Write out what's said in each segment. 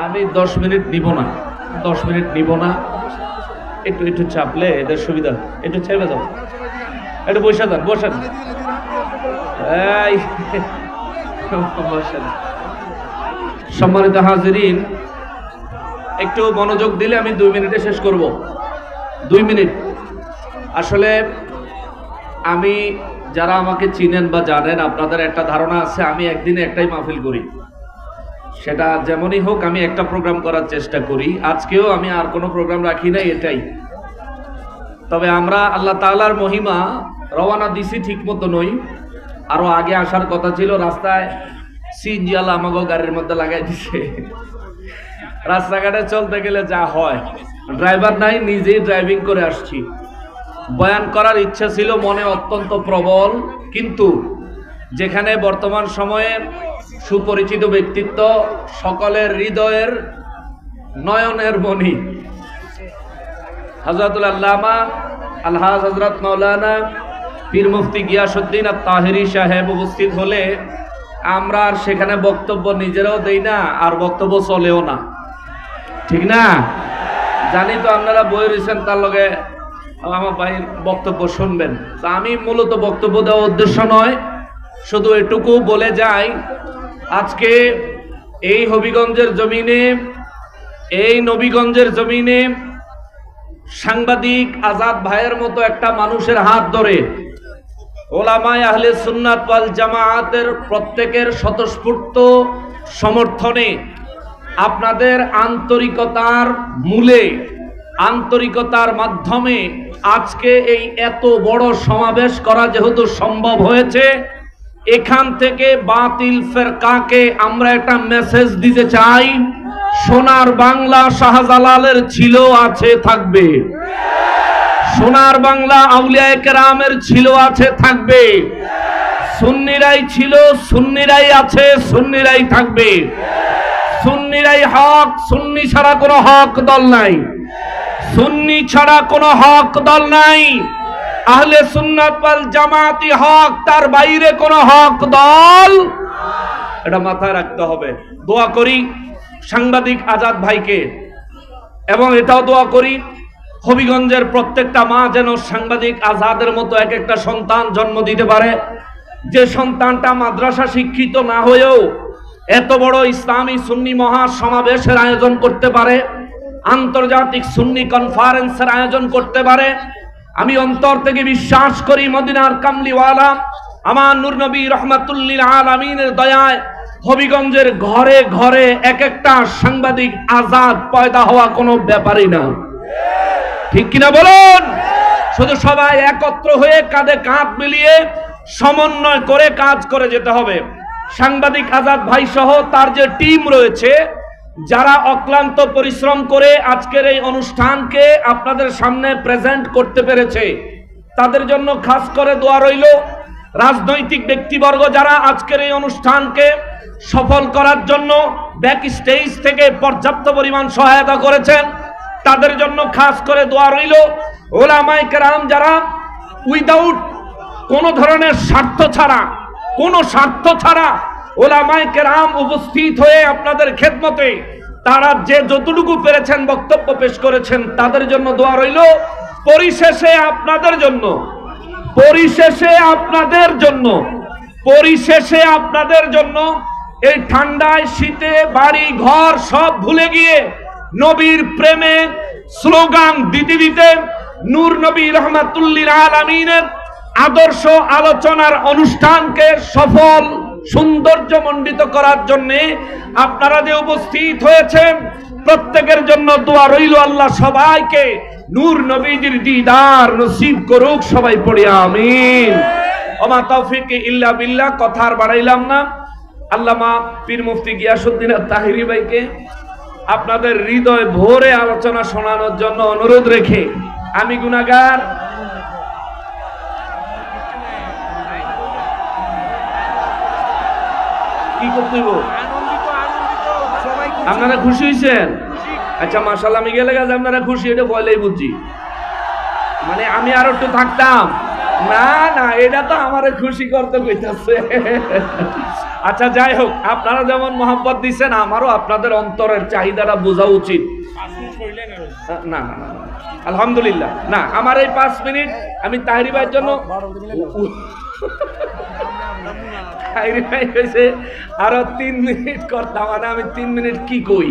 আমি দশ মিনিট নিব না। দশ মিনিট নিব না। একটু একটু চাপলে এদের সুবিধা একটু চেপে দাও। একটু বসে যান বসেন। সম্মানিত হাজিরিন, একটু মনোযোগ দিলে আমি দুই মিনিটে শেষ করব। দুই মিনিট। আসলে আমি, যারা আমাকে চিনেন বা জানেন, আপনাদের একটা ধারণা আছে, আমি একদিনে একটাই মাহফিল করি। সেটা যেমনই হোক আমি একটা প্রোগ্রাম করার চেষ্টা করি। আজকেও আমি আর কোনো প্রোগ্রাম রাখি নাই এটাই। তবে আমরা আল্লাহ তাআলার মহিমা রওয়ানা দিছি ঠিক মতো নই। আরও আগে আসার কথা ছিল, রাস্তায় সিএনজি আল্লাহ আমাকে গাড়ির মধ্যে লাগাই দিছে। রাস্তাঘাটে চলতে গেলে যা হয়। ড্রাইভার নাই, নিজেই ড্রাইভিং করে আসছি। বয়ান করার ইচ্ছা ছিল, মনে অত্যন্ত প্রবল। কিন্তু যেখানে বর্তমান সময়ে সুপরিচিত ব্যক্তিত্ব সকলের হৃদয়ের নয়নের মণি। হজরতুল আল্লামা আলহাজ হজরত মৌলানা পীর মুফতি গিয়াসুদ্দিন আর তাহেরি সাহেব উপস্থিত হলে আমরা আর সেখানে বক্তব্য নিজেরাও দেই না, আর বক্তব্য চলেও না। ঠিক না? জানি তো আপনারা বই রয়েছেন, তার লগে আমার ভাইয়ের বক্তব্য শুনবেন। তা আমি মূলত বক্তব্য দেওয়ার উদ্দেশ্য নয় শুধু এটুকু বলে যাই, আজকে এই হবিগঞ্জের জমিনে, এই নবীগঞ্জের জমিনে সাংবাদিক আজাদ ভাইয়ের মতো একটা মানুষের হাত ধরে ওলামায় আহলে সুন্নাত ওয়াল জামায়াতের প্রত্যেকের স্বতঃস্ফূর্ত সমর্থনে আপনাদের আন্তরিকতার মূলে, আন্তরিকতার মাধ্যমে আজকে এই এত বড় সমাবেশ করা যেহেতু সম্ভব হয়েছে এখান থেকে বাতিল ফেরকাকে আমরা একটা মেসেজ দিতে চাই। সোনার বাংলা শাহজালালের ছিল, আছে, থাকবে। সোনার বাংলা আউলিয়া কেরামের ছিল, আছে, থাকবে। সুন্নিরাই ছিল, সুন্নিরাই আছে, সুন্নিরাই থাকবে। সুন্নিরাই হক, সুন্নি ছাড়া কোনো হক দল নাই। সুন্নি ছাড়া কোনো হক দল নাই। আহলে সুন্নাত ওয়াল জামাতি হক, তার বাইরে কোনো হক দল? এটা মাথায় রাখতে হবে। দোয়া করি সাংবাদিক আজাদ ভাইকে, এবং এটাও দোয়া করি, হবিগঞ্জের প্রত্যেকটা মা যেন সাংবাদিক আজাদের মতো এক একটা সন্তান জন্ম দিতে পারে। যে সন্তানটা মাদ্রাসা শিক্ষিত না হয়েও এত বড় ইসলামী সুন্নি মহা সমাবেশের আয়োজন করতে পারে, আন্তর্জাতিক সুন্নি কনফারেন্সের আয়োজন করতে পারে আমি অন্তর থেকে বিশ্বাস করি মদিনার কামলিওয়ালা, আমার নূর নবী রহমাতুল্লিল আলমিনের দয়ায় হবিগঞ্জের ঘরে ঘরে এক একটা সাংবাদিক আজাদ পয়দা হওয়া কোনো ব্যাপারই না। ঠিক কিনা বলুন? শুধু সবাই একত্র হয়ে কাঁধে কাঁধ মিলিয়ে সমন্বয় করে কাজ করে যেতে হবে। সাংবাদিক আজাদ ভাই সহ তার যে টিম রয়েছে যারা অক্লান্ত পরিশ্রম করে আজকের এই অনুষ্ঠানকে আপনাদের সামনে প্রেজেন্ট করতে পেরেছে, তাদের জন্য খাস করে দোয়া রইল। রাজনৈতিক ব্যক্তিবর্গ যারা আজকের এই অনুষ্ঠানকে সফল করার জন্য ব্যাক স্টেজ থেকে পর্যাপ্ত পরিমাণ সহায়তা করেছেন, তাদের জন্য খাস করে দোয়া রইল। ওলামাই কেরাম যারা উইদাউট কোনো ধরনের স্বার্থ ছাড়া, কোনো স্বার্থ ছাড়া ওলামাই কেরাম উপস্থিত হয়ে আপনাদের খেদমতে, তারা যে যতটুকু পেরেছেন বক্তব্য পেশ করেছেন, তাদের জন্য দোয়া রইল। পরিশেষে আপনাদের জন্য, পরিশেষে আপনাদের জন্য, পরিশেষে আপনাদের জন্য এই ঠান্ডায় শীতে বাড়ি, ঘর সব ভুলে গিয়ে নবীর প্রেমে স্লোগান দিতে দিতে নূর নবী রহমাতুল্লিল আলমিনের আদর্শ আলোচনার অনুষ্ঠানকে সফল সৌন্দর্যমণ্ডিত করার জন্য আপনারা যে উপস্থিত হয়েছেন, প্রত্যেকের জন্য দোয়া রইল আল্লাহ সবাইকে। নূর নবীজির দিদার নসিব করুক সবাই পড়ি, আমিন। ওমা তৌফিক ইল্লা বিল্লাহ কথা আর বাড়াইলাম না। আল্লামা পীর মুফতি গিয়াসুদ্দিন তাহিরি ভাইকে আপনাদের হৃদয় ভরে আলোচনা শোনানোর জন্য অনুরোধ রেখে আমি গুনাগার কি করতে? আপনারা খুশি হয়েছেন আচ্ছা মাসাল আমি গেলে গেছে আপনারা খুশি এটা বলেই বুঝছি। মানে আমি আর একটু থাকতাম। না না এটা তো আমারে খুশি করতে কইতাছে। আচ্ছা যাই হোক আপনারা যেমন মোহাম্মত দিচ্ছেন আমারও আপনাদের অন্তরের চাহিদাটা বোঝা উচিত। না না না না। আলহামদুলিল্লাহ। না আমার এই পাঁচ মিনিট আমি তাহিরি ভাইয়ের জন্য খাইরি আরও তিন মিনিট করতাম মানে আমি তিন মিনিট কি কই?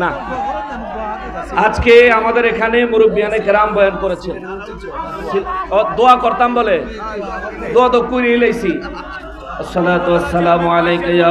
না। আজকে আমাদের এখানে মুরব্বিয়ানে গ্রাম বয়ান করেছে দোয়া করতাম বলে? দোয়া তো কুড়িয়ে লাইছি। আসসালাতু আসসালামু আলাইকা ইয়া